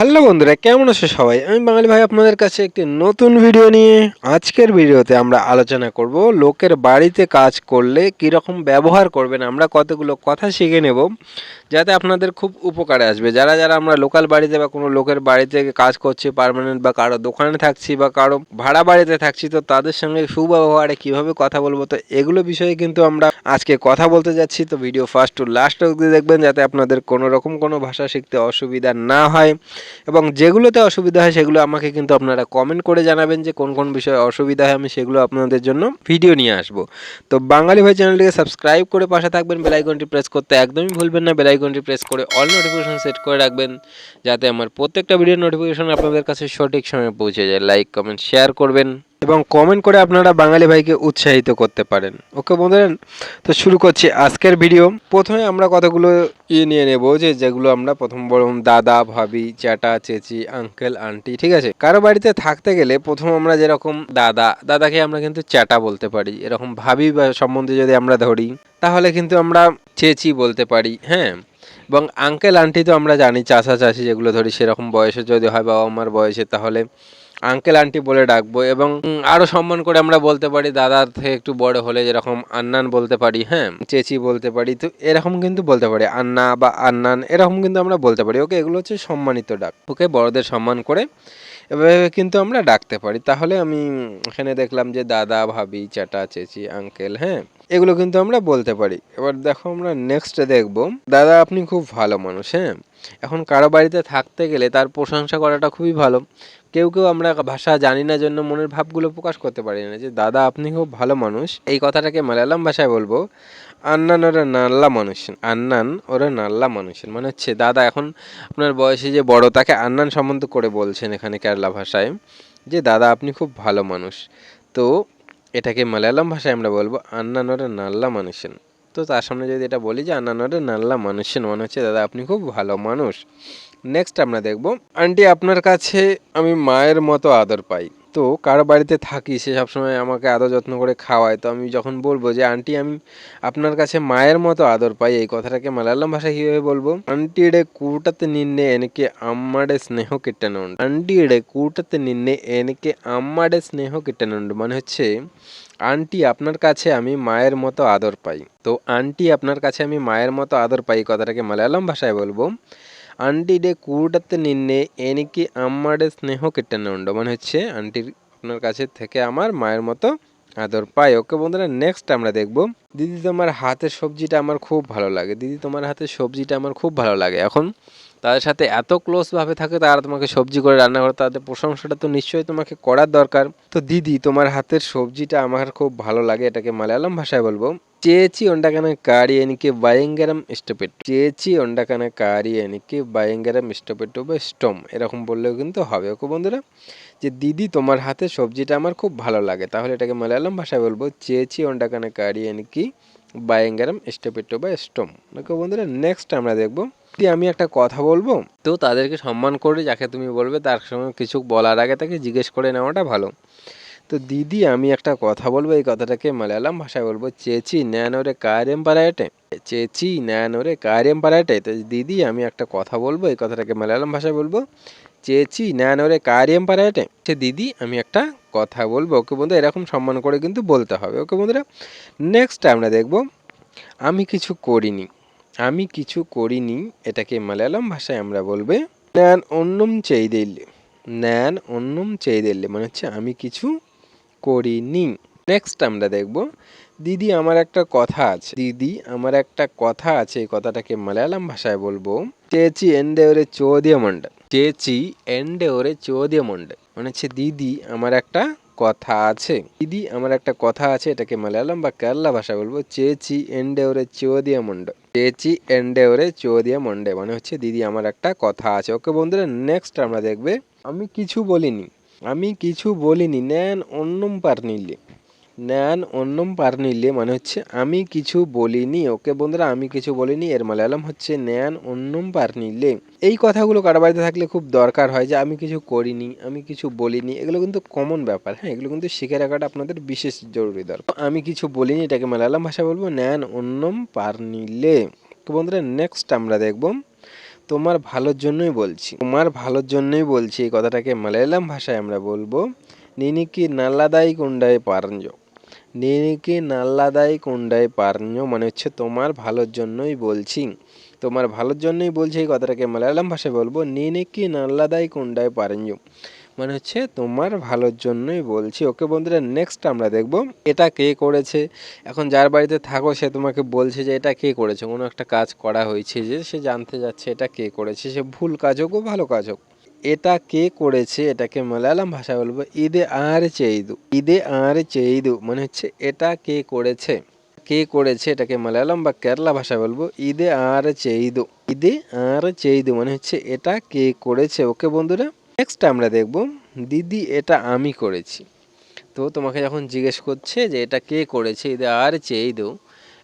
Hello বন্ধুরা, কেমন আছো সবাই? আমি বাঙালি ভাই আপনাদের কাছে একটি নতুন ভিডিও নিয়ে আজকের ভিডিওতে আমরা আলোচনা করব লোকের বাড়িতে কাজ করলে কীরকম ব্যবহার করবেন, আমরা কতগুলো কথা শিখে নেব, যাতে আপনাদের খুব উপকারে আসবে। যারা যারা আমরা লোকাল বাড়িতে বা কোনো লোকের বাড়িতে কাজ করছি পার্মানেন্ট বা কারও দোকানে থাকছি বা কারও ভাড়া বাড়িতে থাকছি, তো তাদের সঙ্গে সুব্যবহারে কীভাবে কথা বলব, তো এগুলো বিষয়ে কিন্তু আমরা আজকে কথা বলতে যাচ্ছি। তো ভিডিও ফার্স্ট টু লাস্ট অবধি দেখবেন, যাতে আপনাদের কোনো রকম কোনো ভাষা শিখতে অসুবিধা না হয়। এবং যেগুলোতে অসুবিধা হয় সেগুলো আমাকে কিন্তু আপনারা কমেন্ট করে জানাবেন যে কোন কোন বিষয়ে অসুবিধা হয় আমি সেগুলো আপনাদের জন্য ভিডিও নিয়ে আসব। তো বাঙালি ভাই চ্যানেলটিকে সাবস্ক্রাইব করে পাশে থাকবেন বেলাইকনটি প্রেস করতে একদমই ভুলবেন না বেলাইকনটি প্রেস করে অল নোটিফিকেশন সেট করে রাখবেন, যাতে আমার প্রত্যেকটা ভিডিওর নোটিফিকেশন আপনাদের কাছে সঠিক সময়ে পৌঁছে যায়। লাইক কমেন্ট শেয়ার করবেন। এবং কমেন্ট করে আপনারা বাঙালি ভাইকে উৎসাহিত করতে পারেন। ওকে বন্ধুরা, তো শুরু করছি আজকের ভিডিও প্রথমে আমরা কতগুলো ইয়ে নিয়ে নেব যে, যেগুলো আমরা প্রথম বড় দাদা, ভাবি, চ্যাটা, চেচি আঙ্কেল আন্টি ঠিক আছে? কারও বাড়িতে থাকতে গেলে প্রথম আমরা যেরকম দাদা, দাদাকে আমরা কিন্তু চ্যাটা বলতে পারি। এরকম ভাবি বা সম্বন্ধে যদি আমরা ধরি, তাহলে কিন্তু আমরা চেচি বলতে পারি হ্যাঁ? এবং আঙ্কেল আন্টি তো আমরা জানি চাষা চাষি যেগুলো ধরি, সেরকম বয়সে যদি হয় বাবা মার বয়সে, তাহলে আঙ্কেল আন্টি বলে ডাকবো এবং উম, আরও সম্মান করে আমরা বলতে পারি দাদার থেকে একটু বড় হলে যেরকম আন্নান বলতে পারি হ্যাঁ চেচি বলতে পারি তো এরকম কিন্তু বলতে পারি আন্না বা আন্নান এরকম কিন্তু আমরা বলতে পারি। ওকে এগুলো হচ্ছে সম্মানিত ডাক। ওকে বড়দের সম্মান করে এভাবে কিন্তু আমরা ডাকতে পারি। তাহলে আমি এখানে দেখলাম যে দাদা ভাবি চাটা চেচি আঙ্কেল হ্যাঁ এগুলো কিন্তু আমরা বলতে পারি। এবার দেখো আমরা নেক্সট দেখব দাদা আপনি খুব ভালো মানুষ হ্যাঁ এখন কারও বাড়িতে থাকতে গেলে তার প্রশংসা করাটা খুবই ভালো। কেউ কেউ আমরা ভাষা জানি না জন্য মনের ভাবগুলো প্রকাশ করতে পারি না যে, দাদা, আপনি খুব ভালো মানুষ। এই কথাটাকে মালায়ালাম ভাষায় বলব, আন্নান ওরা নাল্লা মানুষ। আন্নান ওরা নাল্লা মানুষ। মানে হচ্ছে, দাদা এখন আপনার বয়সে যে বড়, তাকে আন্নান সম্বন্ধ করে বলছেন এখানে কেরালা ভাষায় যে, দাদা, আপনি খুব ভালো মানুষ। তো এটাকে মালায়ালাম ভাষায় আমরা বলব, আন্নান ওরা নাল্লা মানুষেন তো তার সামনে যদি এটা বলি যে, আন্নান ওরা নাল্লা মানুষেন মনে হচ্ছে, দাদা, আপনি খুব ভালো মানুষ। নেক্সট আমরা দেখব। আন্টি আপনার কাছে আমি মায়ের মতো আদর পাই। তো কারও বাড়িতে থাকি, সে সবসময় আমাকে আদর যত্ন করে খাওয়ায়। তো আমি যখন বলব যে আন্টি আমি আপনার কাছে মায়ের মতো আদর পাই এই কথাটাকে মালায়ালাম ভাষায় কীভাবে বলব? আন্টি এডে কুটাতে নিন্নে এনেকে കൂട്ടത്ത് স্নেহ কেটে নন্ড। আন্টি এডে কুটাতে নিন্নে এনেকে എനിക്ക് স্নেহ কেটে নন্ড। মানে হচ্ছে আন্টি আপনার কাছে আমি মায়ের মতো আদর পাই। তো আন্টি আপনার কাছে আমি মায়ের মতো আদর পাই কথাটাকে মালায়ালাম ভাষায় বলব। আন্টিডে কুড়িটাতে নিন্নে എനിക്ക് স্নেহ സ്നേഹ കിട്ടുന്നുണ്ടോ. মানে হচ্ছে আন্টির আপনার কাছে থেকে আমার মায়ের মতো আদর পাই ওকে বন্ধুরা নেক্সট আমরা দেখব দিদি তোমার হাতের সবজিটা আমার খুব ভালো লাগে। দিদি তোমার হাতের সবজিটা আমার খুব ভালো লাগে। এখন তাদের সাথে এত ক্লোজভাবে থাকে, তারা তোমাকে সবজি করে রান্না করে, তাদের প্রশংসাটা তো নিশ্চয়ই তোমাকে করার দরকার। তো দিদি, তোমার হাতের সবজিটা আমার খুব ভালো লাগে, এটাকে মালায়ালাম ভাষায় বলব। ചേച്ചി ഉണ്ടാക്കുന്ന കാടി എനിക്ക് ഭയങ്കരം ഇഷ്ടപ്പെട്ടു ചേച്ചি ഉണ്ടാക്കുന്ന কারি এনিকে ഭയങ്കരം ഇഷ്ടപ്പെട്ടু বা স্টম। এরকম বললেও কিন্তু হবে। ওকে বন্ধুরা, যে দিদি, তোমার হাতে সবজিটা আমার খুব ভালো লাগে। তাহলে এটাকে মালায়ালাম ভাষায় বলব। চেয়েছি অন্ডাকানা কারি এনিকি বায়ঙ্গারাম ইষ্টপেট্টো বা স্টম। ওকে বন্ধুরা নেক্সট আমরা দেখব আমি একটা কথা বলব? তো তাদেরকে সম্মান করে, যাকে তুমি বলবে তার সঙ্গে কিছু বলার আগে তাকে জিজ্ঞেস করে নেওয়াটা ভালো। তো দিদি, আমি একটা কথা বলব, এই কথাটাকে মালায়ালাম ভাষায় বলব, চেচি ন্যানোরে কার্যম পারায়টে, চেচি ন্যানোরে কার্যম পারায়টে। তো দিদি, আমি একটা কথা বলব, এই কথাটাকে মালায়ালাম ভাষায় বলব চেয়েছি নেন ওরে কারিয়াম পারাটে সে দিদি, আমি একটা কথা বলব, ওকে বন্ধু, এরকম সম্মান করে কিন্তু বলতে হবে, ওকে বন্ধুরা। নেক্সট আমরা দেখব, আমি কিছু করিনি, আমি কিছু করিনি, এটাকে মালায়ালাম ভাষায় আমরা বলবে, ন্যান অন্যম চেইদেল্লি ন্যান অন্যম চেইদেল্লি মানে হচ্ছে আমি কিছু করিনি। নেক্সট আমরা দেখব, দিদি আমার একটা কথা আছে, দিদি আমার একটা কথা আছে, এই কথাটাকে মালায়ালাম ভাষায় বলব, চেয়েছি এন্ডে ওরে চৌদিয়া মন্ডা ചേച്ചി എൻ്റെ ഒരു ചോദ്യമുണ്ട് মানে হচ্ছে দিদি আমার একটা কথা আছে দিদি আমার একটা কথা আছে এটাকে মালায়ালাম বা কেরালা ভাষায় বলবো চেচি এন্ডে ওরে চোদিয়ামন্ড চেচি এন্ডে ওরে চোদিয়ামন্ডে মানে হচ্ছে দিদি আমার একটা কথা আছে ওকে বন্ধুরা নেক্সট আমরা দেখবে আমি কিছু বলিনি আমি কিছু বলিনি ন্যান অন্যম পারনিলে ন্যান অন্যম পারনিলে মানে হচ্ছে আমি কিছু বলিনি, ওকে বন্ধুরা আমি কিছু বলিনি, এর মালায়ালাম হচ্ছে ন্যান অন্যম পারনিলে এই কথাগুলো কারও বাড়িতে থাকলে খুব দরকার হয় যে আমি কিছু করিনি, আমি কিছু বলিনি, এগুলো কিন্তু কমন ব্যাপার হ্যাঁ এগুলো কিন্তু শিখে রাখাটা আপনাদের বিশেষ জরুরি দরকার। আমি কিছু বলিনি, এটাকে মালায়ালাম ভাষা বলব ন্যান অন্যম পারনিলে তো বন্ধুরা নেক্সট আমরা দেখব, তোমার ভালোর জন্যই বলছি, তোমার ভালোর জন্যই বলছি, এই কথাটাকে মালায়ালাম ভাষায় আমরা বলব নিনি নিনিকি নাল্লাদাই কুন্ডায় পারঞ্জ নিনিকি নাল্লাদাই কুন্ডায় পারঞ্জ মানে হচ্ছে তোমার ভালোর জন্যই বলছি। তোমার ভালোর জন্যই বলছি এই কথাটাকে মালায়ালাম ভাষায় বলব? নিনিকি নাল্লাদাই কুন্ডায় পারঞ্জ মানে হচ্ছে তোমার ভালোর জন্যই বলছি। ওকে বন্ধুরা নেক্সট আমরা দেখব, এটা কে করেছে? এখন যার বাড়িতে থাকো, সে তোমাকে বলছে যে এটা কে করেছে? কোনো একটা কাজ করা হয়েছে যে সে জানতে যাচ্ছে এটা কে করেছে। সে ভুল কাজ হোক ভালো কাজ হোক। এটা কে করেছে? এটাকে মালায়ালাম ভাষায় বলব ঈদে আর চেইদু ঈদে আর চেইদু মানে হচ্ছে এটা কে করেছে? কে করেছে? এটাকে মালায়ালাম বা কেরালা ভাষায় বলব ঈদে আর চেইদু ঈদে আর চেইদু মানে হচ্ছে এটা কে করেছে? ওকে বন্ধুরা নেক্সট আমরা দেখব, দিদি, এটা আমি করেছি তো তোমাকে যখন জিজ্ঞেস করছে যে এটা কে করেছে ঈদে আর চেইদু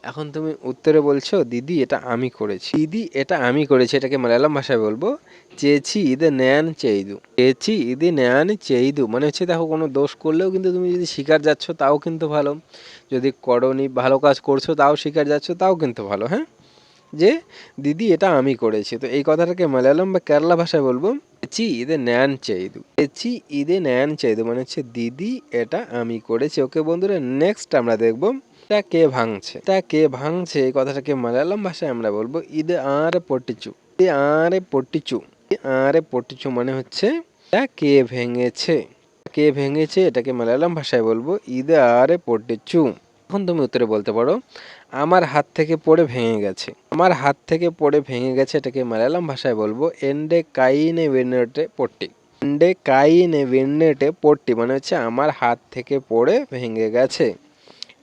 এখন তুমি উত্তরে বলছো, দিদি, এটা আমি করেছি। দিদি, এটা আমি করেছি। এটাকে মালায়ালাম ভাষায় বলব চেয়েছি ঈদে ন্যান চেইদু। চেয়েছি ঈদে ন্যান চেইদু। মানে হচ্ছে দেখো, কোনো দোষ করলেও কিন্তু তুমি যদি শিকার যাচ্ছ, তাও কিন্তু ভালো। যদি করনি, ভালো কাজ করছ, তাও শিকার যাচ্ছ, তাও কিন্তু ভালো হ্যাঁ? যে, দিদি, এটা আমি করেছি। তো এই কথাটাকে মালায়ালাম বা কেরালা ভাষায় বলব চেয়েছি ঈদে ন্যান চেইদু। চেয়েছি ঈদে ন্যান চেইদু। মানে হচ্ছে, দিদি, এটা আমি করেছি। ওকে বন্ধুরা, নেক্সট আমরা দেখব এটা কে ভাঙছে? এটা কে ভাঙছে? এই কথাটাকে মালায়ালাম ভাষায় আমরা বলব ঈদে আরে পটিচু। ঈদে আরে পটিচু। আরে পটিচু মানে হচ্ছে এটা কে ভেঙেছে? কে ভেঙেছে? এটাকে মালায়ালাম ভাষায় বলব ঈদে আরে পটিচু। এখন তুমি উত্তরে বলতে পারো, আমার হাত থেকে পড়ে ভেঙে গেছে। আমার হাত থেকে পড়ে ভেঙে গেছে এটাকে মালায়ালাম ভাষায় বলব এন্ডে কাইনে ভেন্নেটে পট্টি। এন্ডে কাইনে ভেন্নেটে পট্টি মানে হচ্ছে আমার হাত থেকে পড়ে ভেঙে গেছে।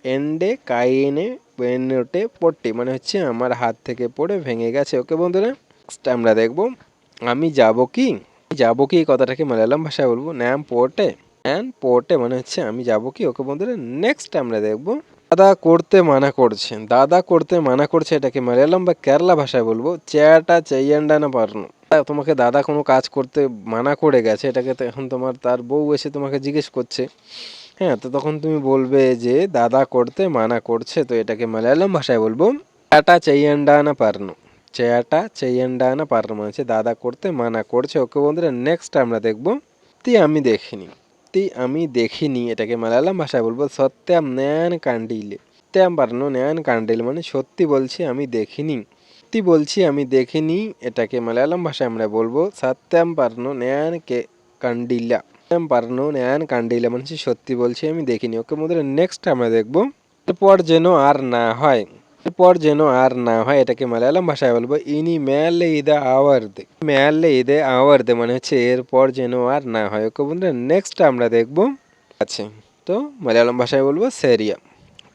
এন্ডে কাইনে ভেন্নেটে পট্টি মানে হচ্ছে আমার হাত থেকে পড়ে ভেঙে গেছে। ওকে বন্ধুরা নেক্সট আমরা দেখব, আমি যাব কি? যাব কি? এই কথাটাকে মালায়ালাম ভাষায় বলব ন্যাম পোর্টে ন্যান পোর্টে মানে হচ্ছে আমি যাব কি? ওকে বন্ধুরা নেক্সট আমরা দেখব, দাদা করতে মানা করছে দাদা করতে মানা করছে এটাকে মালায়ালাম বা কেরালা ভাষায় বলব চেয়ারটা চেয়ান্ডা না পারনো। তোমাকে দাদা কোনো কাজ করতে মানা করে গেছে, এটাকে এখন তোমার তার বউ এসে তোমাকে জিজ্ঞেস করছে। হ্যাঁ তো তখন তুমি বলবে যে দাদা করতে, মানা করছে, তো এটাকে মালায়ালাম ভাষায় বলব। চেয়াটা চেয়ান্ডা না পারনো। চেয়াটা চেয়ান্ডা না পারনো মানে হচ্ছে দাদা করতে, মানা করছে। ওকে বন্ধুরা নেক্সট আমরা দেখব। তি আমি দেখিনি। তি আমি দেখিনি এটাকে মালায়ালাম ভাষায় বলব। সত্যাম ন্যান কান্ডিলে। সত্যাম পারনো ন্যান কান্ডিল মানে সত্যি বলছি আমি দেখিনি। সত্যি বলছি আমি দেখিনি, এটাকে মালায়ালাম ভাষায় আমরা বলব। সত্যাম পারনো ন্যান কে কান্ডিলা। সত্যাম পারনো ন্যান কান্ডিলা মানে সত্যি বলছি, আমি দেখিনি। ওকে মধ্যে নেক্সট আমরা দেখব। এরপর যেন আর না হয়, এরপর যেন আর না হয়, এটাকে মালায়ালাম ভাষায় বলব, ইনি ম্যালে ইদে আওয়ার্দে। ম্যালে ইদে আওয়ার্দে মানে হচ্ছে, এরপর যেন আর না হয়। ওকে বন্ধুরা নেক্সট আমরা দেখব। আছে। তো মালায়ালাম ভাষায় বলব, সেরিয়া।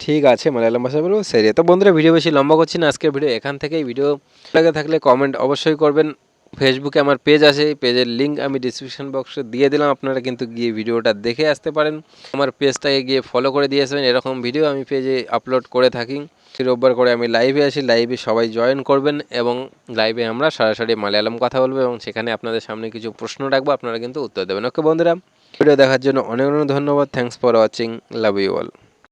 ঠিক আছে, মালায়ালাম ভাষায় বলব, সেরিয়া। তো বন্ধুরা, ভিডিও বেশি লম্বা করছি না, আজকের ভিডিও এখান থেকেই। ভিডিও লাগে থাকলে কমেন্ট অবশ্যই করবেন। ফেসবুকে আমার পেজ আছে, এই পেজের লিঙ্ক আমি ডিসক্রিপশন বক্সে দিয়ে দিলাম, আপনারা কিন্তু গিয়ে ভিডিওটা দেখে আসতে পারেন। আমার পেজটাকে গিয়ে ফলো করে দিয়ে আসবেন, এরকম ভিডিও আমি পেজে আপলোড করে থাকি। রোববার করে আমি লাইভে আসি লাইভে সবাই জয়েন করবেন এবং লাইভে আমরা সরাসরি মালায়ালাম কথা বলব এবং সেখানে আপনাদের সামনে কিছু প্রশ্ন রাখব, আপনারা কিন্তু উত্তর দেবেন। ওকে বন্ধুরা ভিডিও দেখার জন্য অনেক অনেক ধন্যবাদ thanks for watching love you all